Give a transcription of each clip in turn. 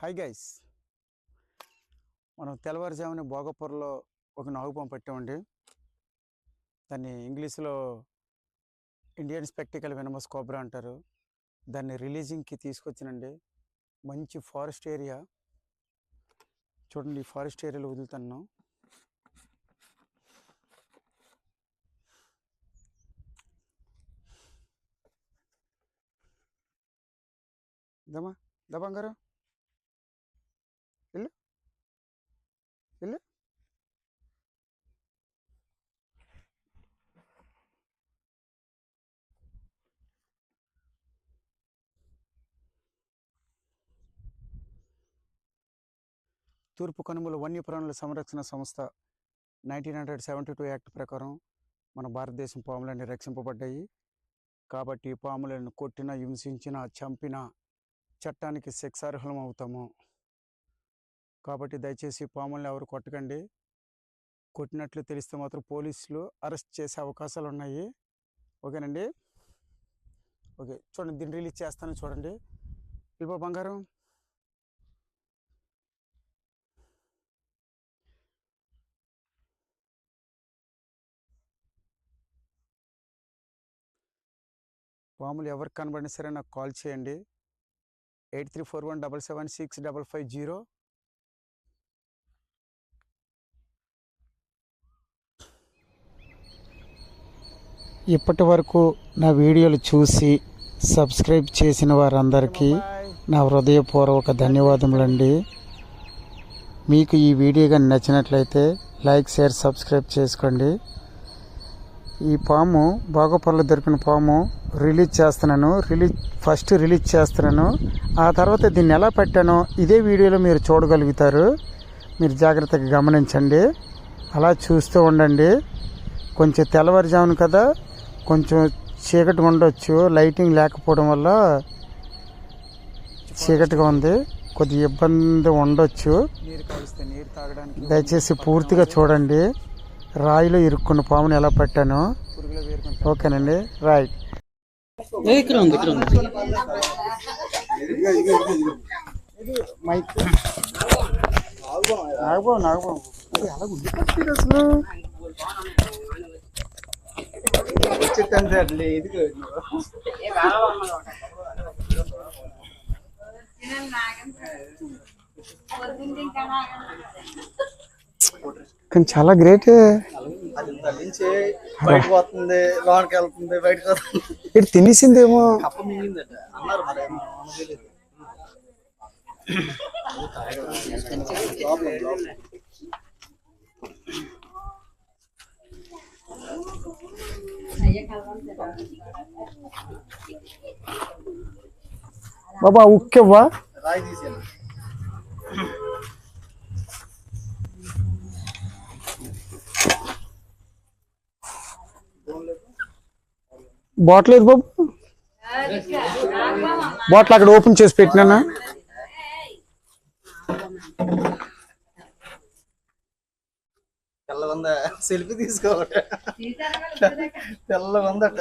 Hi guys మనం తెల్లవారుజామున భోగపూర్లో ఒక నాగుపాము పట్టామండి. దాన్ని ఇంగ్లీష్లో ఇండియన్ స్పెక్టికల్ వెనమస్ కోబ్రా అంటారు. దాన్ని రిలీజింగ్కి తీసుకొచ్చినండి. మంచి ఫారెస్ట్ ఏరియా. చూడండి ఫారెస్ట్ ఏరియాలో వదులుతున్నాం. దమా దా బంగారు వెళ్ళు వెళ్ళు తూర్పు కనుమల వన్యప్రాణుల సంరక్షణ సంస్థ nineteen hundred seventy two act ప్రకారం మన భారతదేశం పాములన్నీ రక్షింపబడ్డాయి. కాబట్టి పాములను కొట్టిన హింసించిన చంపిన చట్టానికి శిక్షార్హులం అవుతాము కాబట్టి దయచేసి పాములను ఎవరు కొట్టకండి. కొట్టినట్లు తెలిస్తే మాత్రం పోలీసులు అరెస్ట్ చేసే అవకాశాలు ఉన్నాయి ఓకేనండి? ఓకే చూడండి దీన్ని రిలీజ్ చేస్తాను చూడండి. ఇల్పో బంగారం. పాములు ఎవరికి కనబడినా సరే నాకు కాల్ చేయండి. Eight three four one double seven six double five zero. ఇప్పటి వరకు నా వీడియోలు చూసి సబ్స్క్రైబ్ చేసిన వారందరికీ నా హృదయపూర్వక ధన్యవాదములండి. మీకు ఈ వీడియో కానీ నచ్చినట్లయితే లైక్ షేర్ సబ్స్క్రైబ్ చేసుకోండి. ఈ పాము బాగోపల్లి దొరికిన పాము రిలీజ్ చేస్తున్నాను. రిలీజ్ ఫస్ట్ రిలీజ్ చేస్తున్నాను. ఆ తర్వాత దీన్ని ఎలా పెట్టానో ఇదే వీడియోలో మీరు చూడగలుగుతారు. మీరు జాగ్రత్తగా గమనించండి. అలా చూస్తూ ఉండండి. కొంచెం తెల్లవారుజామున కదా కొంచెం చీకటిగా ఉండొచ్చు. లైటింగ్ లేకపోవడం వల్ల చీకటిగా ఉంది. కొద్దిగా ఇబ్బంది ఉండొచ్చు. నీరు కలిస్తే నీరు తాగడానికి దయచేసి పూర్తిగా చూడండి. రాయిలో ఇరుక్కున్న పాముని ఎలా పెట్టాను? ఓకేనండి. రైట్. నాగబాబు నాగబాబు అది అసలు కానీ చాలా గ్రేట్ బయటకు వస్తుంది లోనికి వెళ్తుంది బయటకు వస్తుంది ఇటు తినేసిందేమో. అన్నారు మరి ఏమో మనకు తెలీదు. లోపల, లోపల. బాబా ఉక్కెవ్వా రాయి తీసాను బాటిల్ ఏది బాబు బాటిల్ అక్కడ ఓపెన్ చేసి పెట్టినానా తెల్లగుందా సెల్ఫీ తీసుకోవట తెల్లగుందట.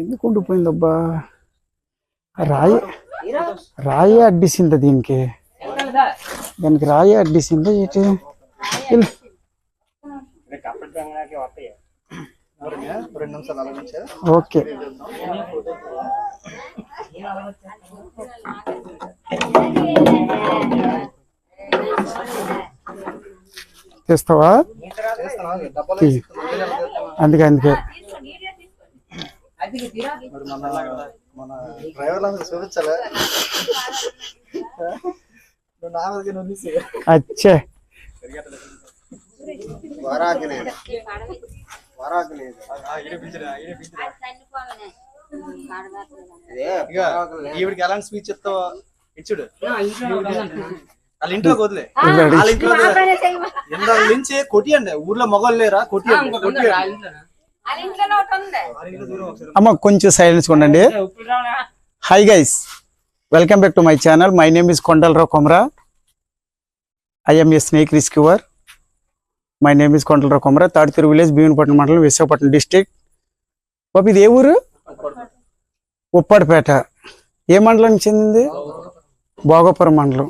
ఎందుకు ఉండిపోయిందబ్బా? రాయి రాయి అడ్డిసిందా దీనికి? దానికి రాయి అడ్డిసిందా ఏంటి. రెండు నిమిషాలు ఓకే. తెస్తావా. అందుకే అందుకే. మన అందరూ చూపించాలా? అచ్చే. వరాకి లేదు ఈవిడికి ఎలాంటి స్పీచ్ చెప్తావో? ఇచ్చుడు వాళ్ళ ఇంట్లో వదిలే. వాళ్ళ ఇంట్లో. ఇంట్లో నుంచి కొట్టియండి. ఊర్లో మగవాళ్ళు లేరా? కొట్టియండి. అమ్మ కొంచెం సైలెన్స్ ఉండండి hi guys welcome back to my channel my name is Kondalarao Komara. I'm a snake rescuer my name is Kondalarao Komara Tadituru village Bheemanapatnam మండలం విశాఖపట్నం డిస్టిక్ బాబు ఇది ఏ ఊరు? ఉప్పాడపేట. ఏ మండలానికి చెందింది? భోగపురం మండలం.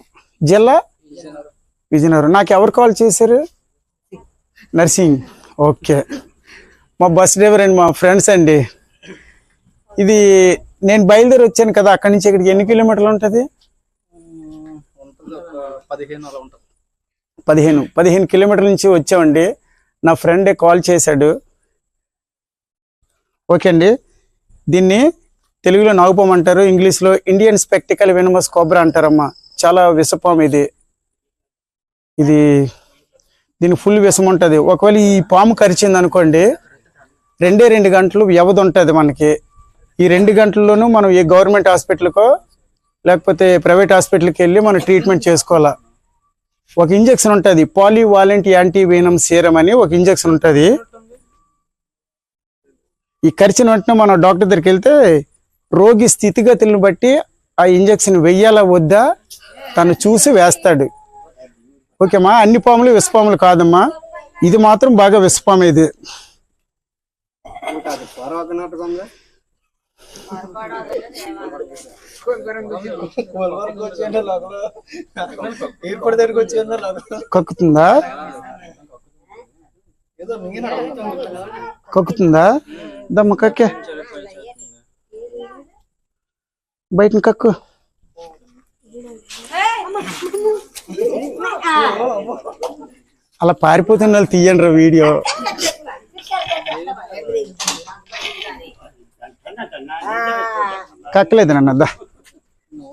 జిల్లా? విజయనగరం. నాకు ఎవరు కాల్ చేశారు? నర్సింగ్. ఓకే. మా బస్ డ్రైవర్ అండి మా ఫ్రెండ్స్ అండి. ఇది నేను బయలుదేరి వచ్చాను కదా అక్కడి నుంచి ఇక్కడికి ఎన్ని కిలోమీటర్లు ఉంటుంది? పదిహేను అలా ఉంటుంది. పదిహేను పదిహేను కిలోమీటర్ల నుంచి వచ్చామండి. నా ఫ్రెండే కాల్ చేశాడు. ఓకే అండి. దీన్ని తెలుగులో నాగుపాము అంటారు ఇంగ్లీష్లో ఇండియన్ స్పెక్టికల్ వెనమస్ కోబ్రా అంటారమ్మా. చాలా విషపాము ఇది. ఇది దీని ఫుల్ విషం ఉంటుంది. ఒకవేళ ఈ పాము కరిచింది అనుకోండి రెండే రెండు గంటలు వ్యవధి ఉంటుంది మనకి. ఈ రెండు గంటల్లోనూ మనం ఏ గవర్నమెంట్ హాస్పిటల్కో లేకపోతే ప్రైవేట్ హాస్పిటల్కి వెళ్ళి మనం ట్రీట్మెంట్ చేసుకోవాలా. ఒక ఇంజెక్షన్ ఉంటుంది. పాలీవాలెంట్ యాంటీవీనం సీరం అని ఒక ఇంజెక్షన్ ఉంటుంది. ఈ కరిచిన వెంటనే మనం డాక్టర్ దగ్గరికి వెళ్తే రోగి స్థితిగతులను బట్టి ఆ ఇంజెక్షన్ వెయ్యాలా వద్దా తను చూసి వేస్తాడు. ఓకేమ్మా అన్ని పాములు విషపాములు కాదమ్మా. ఇది మాత్రం బాగా విషపాము ఇది. కక్కుతుందా? కక్కుతుందా? దమ్మ కక్కే. బయట కక్కు. అలా పారిపోతున్న వాళ్ళు తీయండి రా వీడియో. కక్కలేదు నన్ను అద్దా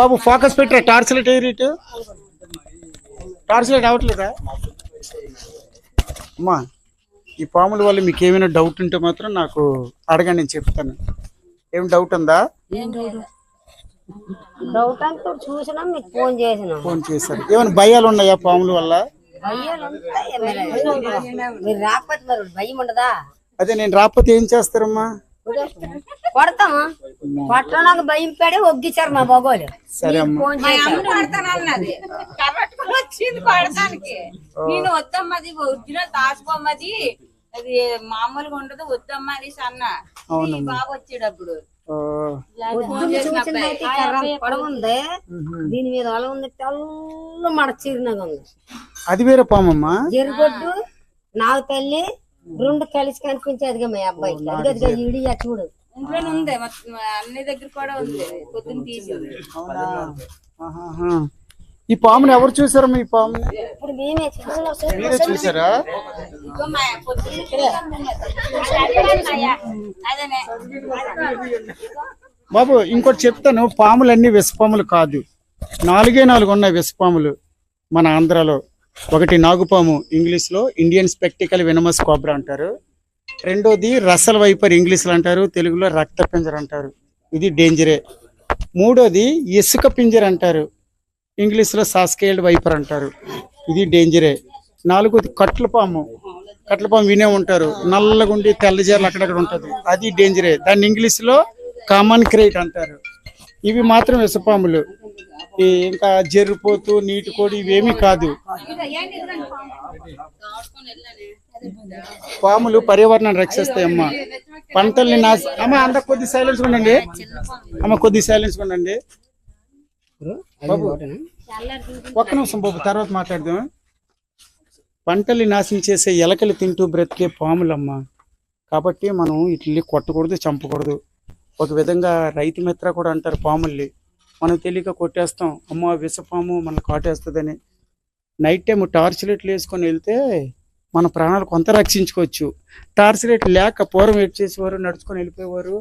బాబు ఫోకస్ పెట్టరా? టార్చ్ లైట్ ఎయిర్ ఇటు టార్చ్ లైట్ అవ్వట్లేదా అమ్మా ఈ పాముల వల్ల మీకు ఏమైనా డౌట్ ఉంటే మాత్రం నాకు అడగండి నేను చెప్తాను. ఏం డౌట్ ఉందా? డౌట్ అంతా చూసినాం మీకు ఫోన్ చేసినాం. ఫోన్ చేశారు. ఏమైనా భయాలు ఉన్నాయా పాముల వల్ల? మరి. రాకపోతే భయం ఉండదా? అదే నేను రాకపోతే ఏం చేస్తారమ్మా? కొడతాము. కొట్టడానికి భయం పడి ఒగ్గిచ్చారు మా బగోలు వచ్చింది కొడతానికి. నేను వద్దమ్మది ఒరిజినల్ దాచుకోమ్మది అది మామూలుగా ఉండదు వద్దమ్మది సన్న. ఈ బాబు వచ్చేటప్పుడు. ఉంది. దీని మీద అలా ఉంది తెల్ల మడ చీరినగా ఉంది. అది వేరే పామమ్మా జరుగుడ్డు నాకు తల్లి రెండు కలిసి కనిపించేదిగా మా అబ్బాయికి అదిగో ఈడి చూడు. ఇంట్లోనే ఉంది అన్ని దగ్గర కూడా ఉంది పొద్దున్న. ఈ పాముని ఎవరు చూసారమ్మా ఈ పాముని? ఇప్పుడు మేమే మీరే చూసారా? మా బాబు ఇంకోటి చెప్తాను. పాములన్నీ విషపాములు కాదు. నాలుగే నాలుగు ఉన్నాయి విషపాములు మన ఆంధ్రాలో. ఒకటి నాగుపాము ఇంగ్లీష్లో ఇండియన్ స్పెక్టికల్ వినమస్ కోబ్రా అంటారు. రెండోది రసల్ వైపర్ ఇంగ్లీష్లో అంటారు తెలుగులో రక్త పింజర్ అంటారు. ఇది డేంజరే. మూడోది ఇసుక పింజర్ అంటారు ఇంగ్లీష్లో సాస్కేల్డ్ వైపర్ అంటారు. ఇది డేంజరే. నాలుగోది కట్లపాము. పాము పాము వినే ఉంటారు. నల్లగుండి తెల్లజీరలు అక్కడక్కడ ఉంటుంది. అది డేంజరే. దాన్ని ఇంగ్లీష్లో కామన్ క్రేట్ అంటారు. ఇవి మాత్రం ఇసుపాములు. ఇంకా జరిపోతూ నీటి కోడి ఇవేమీ కాదు. పాములు పర్యావరణాన్ని రక్షిస్తాయి అమ్మా. పంటల్ని నాశ అమ్మ అంత కొద్ది సైలెన్స్ ఉండండి. అమ్మ కొద్ది సైలెన్స్ ఉండండి. బాబు ఒక్క నిమిషం బాబు తర్వాత మాట్లాడదాం. పంటల్ని నాశనం చేసే ఎలకలు తింటూ బ్రతికే పాములమ్మ. కాబట్టి మనం ఇట్లని కొట్టకూడదు చంపకూడదు. ఒక విధంగా రైతు మిత్ర కూడా అంటారు పాముల్ని. మనం తెలియక కొట్టేస్తాం. అమ్మ విషపాము మన కాటేస్తుందని. నైట్ టైం టార్చ్ లైట్లు వేసుకొని వెళ్తే మన ప్రాణాలు కొంత రక్షించుకోవచ్చు. టార్చ్ లైట్ లేక పూర్వం ఎట్ చేసేవారు నడుచుకొని వెళ్ళిపోయేవారు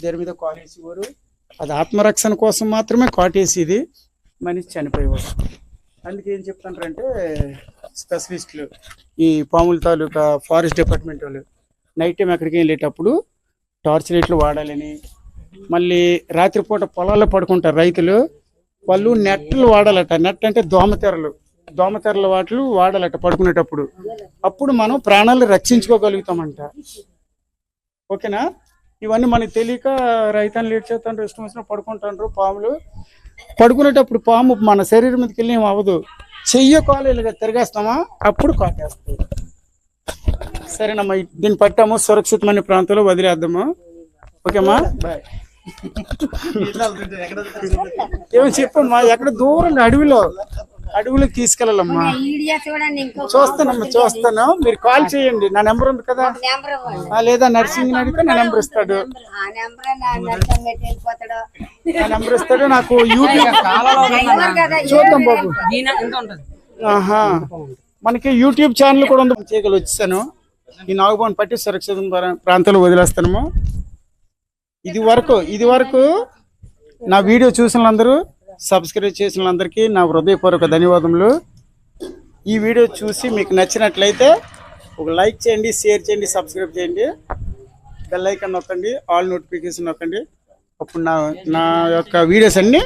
దేని మీద కాటేసేవారు అది ఆత్మరక్షణ కోసం మాత్రమే కాటేసేది మనిషి చనిపోయేవారు అందుకే ఏం చెప్తానంటే స్పెషలిస్టులు ఈ పాముల తాలూకా ఫారెస్ట్ డిపార్ట్మెంట్ వాళ్ళు. నైట్ టైం ఎక్కడికి వెళ్ళేటప్పుడు టార్చ్ లైట్లు వాడాలని మళ్ళీ రాత్రిపూట పొలాల్లో పడుకుంటారు రైతులు. వాళ్ళు నెట్లు వాడాలట. నెట్ అంటే దోమతెరలు దోమతెరల వాటిలు వాడాలట పడుకునేటప్పుడు. అప్పుడు మనం ప్రాణాలు రక్షించుకోగలుగుతామంట. ఓకేనా? ఇవన్నీ మనకి తెలియక రైతాన్ని లేట్ చేస్తాను ఇష్టం వచ్చిన పడుకుంటాండ్రు పాములు. పడుకునేటప్పుడు పాము మన శరీరం మీదకి వెళ్ళి ఏం అవ్వదు. చెయ్య కాలు ఇలాగ తిరిగేస్తామా? అప్పుడు కాటేస్తుంది సరేనమ్మా దీన్ని పట్టాము. సురక్షితమైన ప్రాంతంలో వదిలేద్దాము. ఓకేమ్మా బాయ్ ఏమో చెప్పమ్మా ఎక్కడ దూరంగా అడవిలో అడవిలోకి తీసుకెళ్ళాలమ్మా. వీడియో చూడండి ఇంకో చూస్తానమ్మా చూస్తాను. మీరు కాల్ చేయండి. నా నెంబర్ ఉంది కదా? నెంబర్ ఇవ్వండి. ఆ, లేదా నర్సింగ్ అడిగితే నా నెంబర్ ఇస్తాడు. ఆ నెంబర్ నా నెంబర్ ఇస్తాడు నాకు యూట్యూబ్ చూద్దాం బాబు. ఆహా. మనకి యూట్యూబ్ ఛానల్ కూడా ఉంది. చేయగలి వచ్చేసాను. ఈ నాగభవన్ పట్టి సురక్షిత ప్రా- ప్రాంతంలో వదిలేస్తాను. ఇది వరకు ఇది వరకు నా వీడియో చూసిన వాళ్ళందరూ సబ్స్క్రైబ్ చేసిన వాళ్ళందరికీ నా హృదయపూర్వక ధన్యవాదములు. ఈ వీడియో చూసి మీకు నచ్చినట్లయితే ఒక లైక్ చేయండి షేర్ చేయండి సబ్స్క్రైబ్ చేయండి. బెల్ ఐకాన్ నొక్కండి ఆల్ నోటిఫికేషన్ నొక్కండి. అప్పుడు నా నా యొక్క వీడియోస్ అన్నీ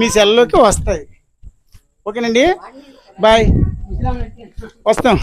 మీ సెల్లోకి వస్తాయి. ఓకేనండి? బాయ్. వస్తాం.